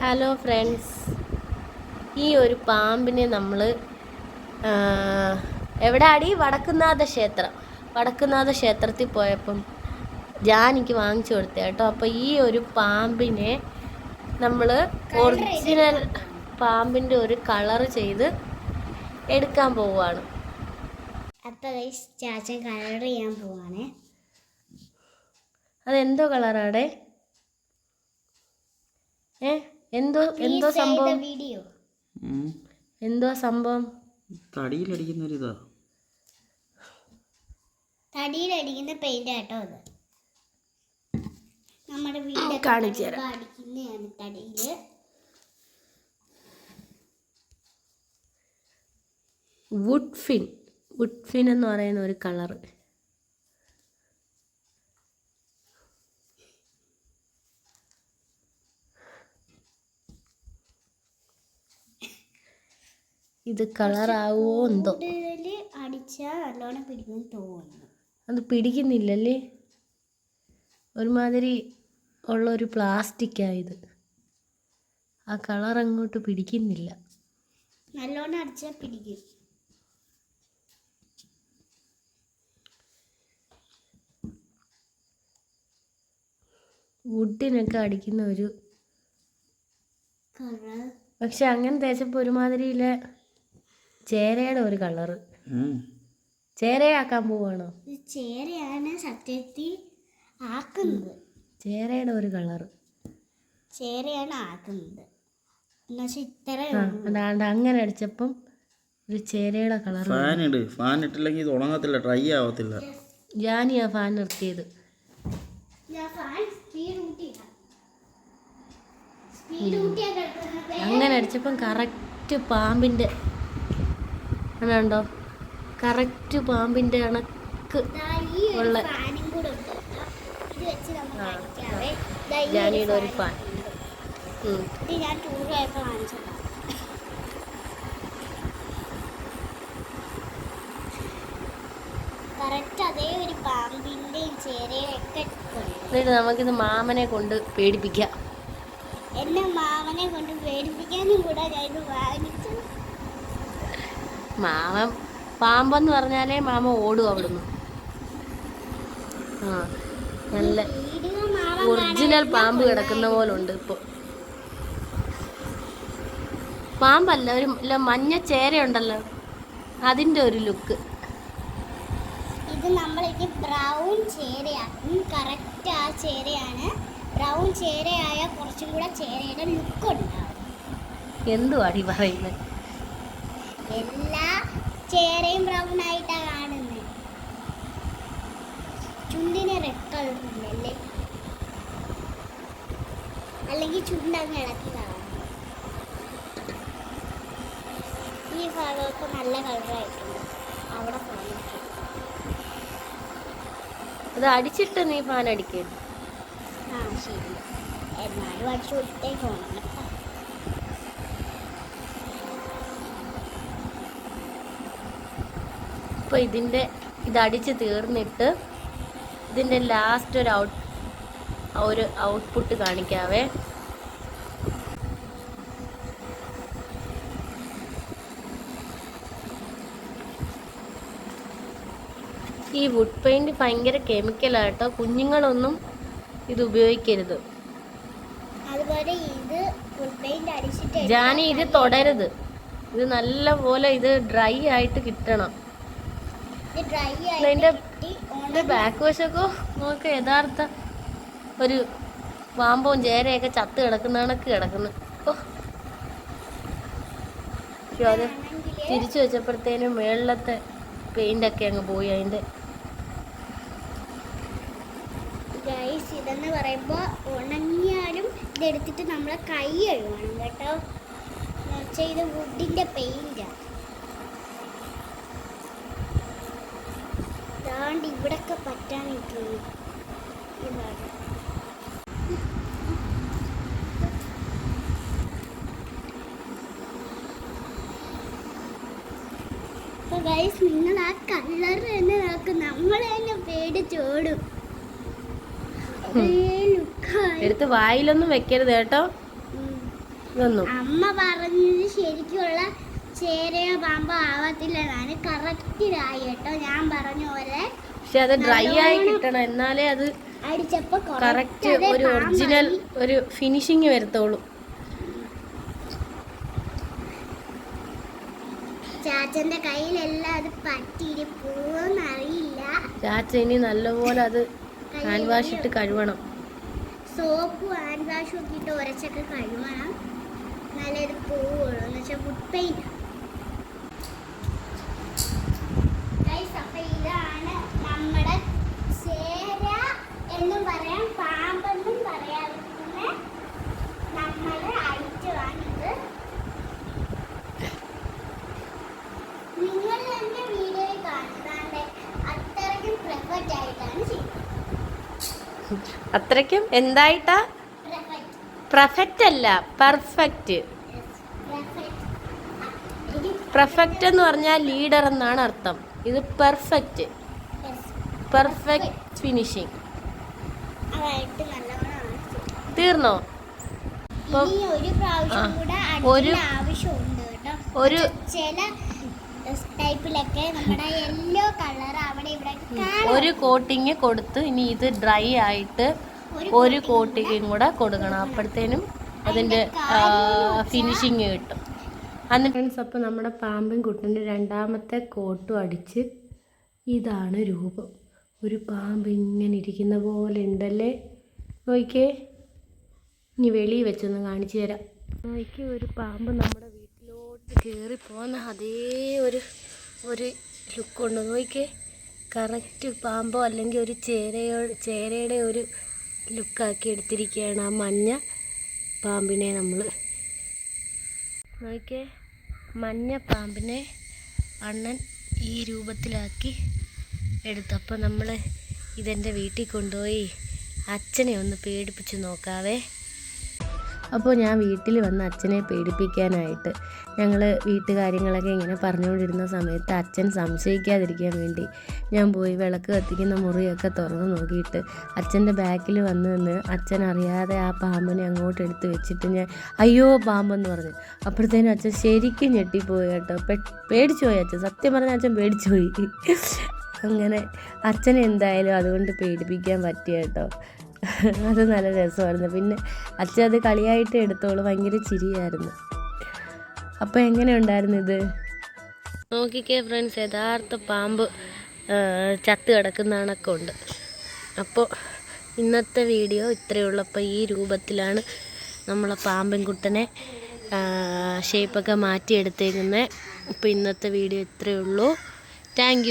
Hello friends ഈ ഒരു പാമ്പിനെ നമ്മൾ എവിടെ അടി വടക്കുന്നാഥ ക്ഷേത്രം. വടക്കുന്നാഥ ക്ഷേത്രത്തിൽ പോയപ്പം ജാനിക്ക് വാങ്ങിച്ചു കൊടുത്ത കേട്ടോ. അപ്പോൾ ഈ ഒരു പാമ്പിനെ നമ്മൾ ഒറിജിനൽ പാമ്പിന്റെ ഒരു കളർ ചെയ്ത് എടുക്കാൻ പോവുകയാണ് അപ്പോൾ ചാച്ചൻ കളർ ചെയ്യാൻ പോവാണേ. അതെന്തോ കളറാണ് ഏ? എന്തോ എന്തോ സംഭവം? എന്തോ സംഭവം? തടിയിലടിക്കുന്ന ഒരു ഇതാ തടിയിലടിക്കുന്ന പെയിന്റ് ആട്ടോ അത്. നമ്മുടെ വീട് കാണിച്ചു തരാം. അടിക്കുന്നതാണ് തടിയിൽ. വുഡ് ഫിൻ വുഡ് ഫിൻ എന്ന് പറയുന്ന ഒരു കളർ ഇത് കളറാവോ എന്തോ. അടിച്ചാൽ നല്ലോണം പിടിക്കും തോന്നുന്നു. അത് പിടിക്കുന്നില്ലല്ലേ? ഒരുമാതിരി ഉള്ള ഒരു പ്ലാസ്റ്റിക്കായത് ആ കളർ അങ്ങോട്ട് പിടിക്കുന്നില്ല. നല്ലോണം അടിച്ചാൽ പിടിക്കും. വുഡിനൊക്കെ അടിക്കുന്ന ഒരു പക്ഷെ അങ്ങനെ തേച്ചപ്പോൾ ഒരുമാതിരിയിലെ ചേരയുടെ ഒരു കളറ്. ചേരയാക്കാൻ പോവാണോ? ചേരയാണ് സത്യത്തിൽ ആക്കുന്നത്. ചേരയുടെ ഒരു കളറ്. ചേരയാണ് ആക്കുന്നത്. അതാണ്ട് അങ്ങനെ അടിച്ചപ്പം ഒരു ചേരയുടെ കളർ ഫാൻ ഇട് ഫാൻ ഇട്ടില്ലെങ്കിൽ ഇത് ഉണങ്ങത്തില്ല ഡ്രൈ ആവത്തില്ല. ഞാനിയാ ഫാൻ നിർത്തിയത്. അങ്ങനെ അടിച്ചപ്പം കറക്റ്റ് പാമ്പിന്റെ ആണോ കറക്റ്റ് പാമ്പിന്റെ കണക്ക് ഉള്ള ഒരു ഫാൻ എന്നിട്ട് നമുക്കിത് മാമനെ കൊണ്ട് പേടിപ്പിക്കാം. എന്നെ മാമനെ കൊണ്ട് പേടിപ്പിക്കാനും കൂടെ ഞാൻ മാമൻ പാമ്പെന്ന് പറഞ്ഞാലേ മാമ ഓടും അവിടുന്ന്. ആ നല്ല ഒറിജിനൽ പാമ്പ് കിടക്കുന്ന പോലെ ഉണ്ട് ഇപ്പോൾ പാമ്പല്ല ഒരു മഞ്ഞ ചേരയുണ്ടല്ലോ അതിന്റെ ഒരു ലുക്ക്. ഇത് നമ്മളിത് ബ്രൗൺ ചേരയാണ് കറക്റ്റ് ആ ചേരയാണ്. ബ്രൗൺ ചേരയായ കുറച്ചും കൂടെ ചേരയുടെ ലുക്ക് ഉണ്ടാവും. എന്തുവാടി പറയുന്നത് എല്ലാ ചേരയും ബ്രൗൺ ആയിട്ടാണ് കാണുന്നത് ചുണ്ടിന് റെഡ് കളർ ഇല്ലല്ലേ അല്ലെങ്കിൽ ചുണ്ടങ്ങ് ഇളക്കി കാണും ഈ ഭാഗമൊക്കെ നല്ല കളറായിട്ടുണ്ട് അവിടെ കാണിക്കും. അത് അടിച്ചിട്ട് നീ ഫാൻ അടിക്കേ ആ ശരി. എന്നാലും അടിച്ചു കൊടുത്തേ കേട്ടോ ഇപ്പോൾ ഇതിന്റെ ഇതടിച്ച് തീർന്നിട്ട് ഇതിന്റെ ലാസ്റ്റ് ഒരു ഔട്ട് ഒരു ഔട്ട്പുട്ട് കാണിക്കാവേ. ഈ വുഡ് പെയിന്റ് ഭയങ്കര കെമിക്കലാട്ടോ കുഞ്ഞുങ്ങളൊന്നും ഇത് ഉപയോഗിക്കരുത്. അതുപോലെ ഇത് ഫുൾ പെയിന്റ് അടിച്ചിട്ട് ജാനി ഇത് തുടരുത്. ഇത് നല്ല പോലെ ഇത് ഡ്രൈ ആയിട്ട് കിട്ടണം. ഇതിന്റെ ബാക്ക് വശമൊക്കെ നോക്ക് യഥാർത്ഥ ഒരു പാമ്പവും ചേരയൊക്കെ ചത്ത് കിടക്കുന്ന കണക്ക് കിടക്കുന്നു ഓ അത് തിരിച്ചു വെച്ചപ്പോഴത്തേനും മേളിലത്തെ പെയിന്റ് ഒക്കെ അങ്ങ് പോയി അതിന്റെ. ഗൈസ് ഇതെന്ന് പറയുമ്പോൾ ഉണങ്ങിയാലും ഇതെടുത്തിട്ട് നമ്മളെ കൈ കഴുകണം കേട്ടോ. എന്നുവെച്ചാൽ ഇത് വുഡിന്റെ പെയിന്റാണ് അപ്പൊ ഗൈസ് നിങ്ങൾ ആ കളർ തന്നെ നോക്കും നമ്മൾ തന്നെ പേടിച്ചോടും ലുക്കായി എടുത്ത് വായിലൊന്നും വെക്കരുത് കേട്ടോ. അമ്മ പറഞ്ഞത് ശരിക്കുള്ള ചേരയോ പാമ്പോ ആവത്തില്ലെന്നാണ് കറക്റ്റിലായി കേട്ടോ ഞാൻ പറഞ്ഞ പോലെ പക്ഷെ അത് ഡ്രൈ ആയി കിട്ടണം. എന്നാലേ അത് അടിച്ചപ്പോ കറക്റ്റ് ഒരു ഒറിജിനൽ ഒരു ഫിനിഷിങ് വരത്തുള്ളൂ. ചാച്ചന്റെ കയ്യിലെല്ലാം അത് പറ്റിയിരിപ്പോന്ന് അറിയില്ല ചാച്ച ഇനി നല്ലപോലെ അത് ഹാൻഡ് വാഷ് ഇട്ട് കഴുകണം സോപ്പ് ഹാൻഡ് വാഷും ഒക്കെ ഇട്ട് ഉരച്ചൊക്കെ കഴുകണം എന്നാലേ ഇത് പോവുള്ളൂ. എന്ന് വെച്ചാൽ ഫുഡ് പെയിന്റ് അപ്പൊ ഇതാണ് നമ്മുടെ ചേര എന്നും പറയാം പാമ്പെന്നും പറയാവുന്ന നമ്മളെ ഐറ്റമാണിത് നിങ്ങൾ തന്നെ വീഡിയോയിൽ കാണുന്നത് അത്രയ്ക്കും പെർഫെക്റ്റ് ആയിട്ടാണ് ചെയ്യുന്നത് അത്രയ്ക്കും എന്തായിട്ടാ? പെർഫെക്റ്റ് അല്ല. പെർഫെക്റ്റ് പെർഫെക്റ്റ് എന്ന് പറഞ്ഞാൽ ലീഡർ എന്നാണ് അർത്ഥം. ഇത് പെർഫെക്റ്റ് പെർഫെക്റ്റ് ഫിനിഷിങ് തീർന്നോ? ഒരു ഒരു ചില ടൈപ്പിലൊക്കെ നമ്മുടെ യെല്ലോ കളർ അവിടെ ഇവിടെ ഒരു കോട്ടിങ് കൊടുത്ത് ഇനി ഇത് ഡ്രൈ ആയിട്ട് ഒരു കോട്ടിങ്ങും കൂടെ കൊടുക്കണം. അപ്പോഴത്തേനും അതിന്റെ ഫിനിഷിങ് കിട്ടും. അന്ന് ഫ്രണ്ട്സ് അപ്പോൾ നമ്മുടെ പാമ്പൻ കുട്ടന്റെ രണ്ടാമത്തെ കോട്ടും അടിച്ച് ഇതാണ് രൂപം. ഒരു പാമ്പ് ഇങ്ങനെ ഇരിക്കുന്ന പോലെ ഉണ്ടല്ലേ? നോക്കേ ഇനി വെളിയിൽ വെച്ചൊന്ന് കാണിച്ചു തരാം. നോക്കി ഒരു പാമ്പ് നമ്മുടെ കയറി പോകുന്ന അതേ ഒരു ഒരു ലുക്ക് ഉണ്ട്. നോക്കിക്കേ കറക്റ്റ് പാമ്പോ അല്ലെങ്കിൽ ഒരു ചേരയോ ചേരയുടെ ഒരു ലുക്കാക്കി എടുത്തിരിക്കുകയാണ് ആ മഞ്ഞ പാമ്പിനെ നമ്മൾ നോക്കിക്കേ മഞ്ഞ പാമ്പിനെ അണ്ണൻ ഈ രൂപത്തിലാക്കി എടുത്തു. അപ്പോൾ നമ്മൾ ഇതെന്റെ വീട്ടിൽ കൊണ്ടുപോയി അച്ഛനെ ഒന്ന് പേടിപ്പിച്ച് നോക്കാവേ. അപ്പോൾ ഞാൻ വീട്ടിൽ വന്ന് അച്ഛനെ പേടിപ്പിക്കാനായിട്ട് ഞങ്ങൾ വീട്ടുകാര്യങ്ങളൊക്കെ ഇങ്ങനെ പറഞ്ഞുകൊണ്ടിരുന്ന സമയത്ത് അച്ഛൻ സംശയിക്കാതിരിക്കാൻ വേണ്ടി ഞാൻ പോയി വിളക്ക് കത്തിക്കുന്ന മുറിയൊക്കെ തുറന്ന് നോക്കിയിട്ട് അച്ഛന്റെ ബാക്കിൽ വന്ന് നിന്ന് അച്ഛൻ അറിയാതെ ആ പാമ്പിനെ അങ്ങോട്ട് എടുത്ത് വെച്ചിട്ട് ഞാൻ അയ്യോ പാമ്പെന്ന് പറഞ്ഞു. അപ്പോഴത്തേനും അച്ഛൻ ശരിക്കും ഞെട്ടിപ്പോയി കേട്ടോ. പേടിച്ചു പോയി അച്ഛൻ. സത്യം പറഞ്ഞാൽ അച്ഛൻ പേടിച്ചു പോയി. അങ്ങനെ അച്ഛനെന്തായാലും അതുകൊണ്ട് പേടിപ്പിക്കാൻ പറ്റിയ കേട്ടോ. അത് നല്ല രസമായിരുന്നു. പിന്നെ അച്ഛൻ അത് കളിയായിട്ട് എടുത്തോളൂ ഭയങ്കര ചിരിയായിരുന്നു. അപ്പോൾ എങ്ങനെ ഉണ്ടായിരുന്നു ഇത്? നോക്കിക്കേ ഫ്രണ്ട്സ് യഥാർത്ഥ പാമ്പ് ചത്ത് കിടക്കുന്ന കണക്കെ ഉണ്ട് അപ്പോൾ ഇന്നത്തെ വീഡിയോ ഇത്രയേ ഉള്ളൂ. അപ്പോൾ ഈ രൂപത്തിലാണ് നമ്മളെ പാമ്പൻ കുട്ടനെ ഷേപ്പൊക്കെ മാറ്റിയെടുത്തേക്കുന്നത് അപ്പോൾ ഇന്നത്തെ വീഡിയോ ഇത്രയേ ഉള്ളൂ. താങ്ക്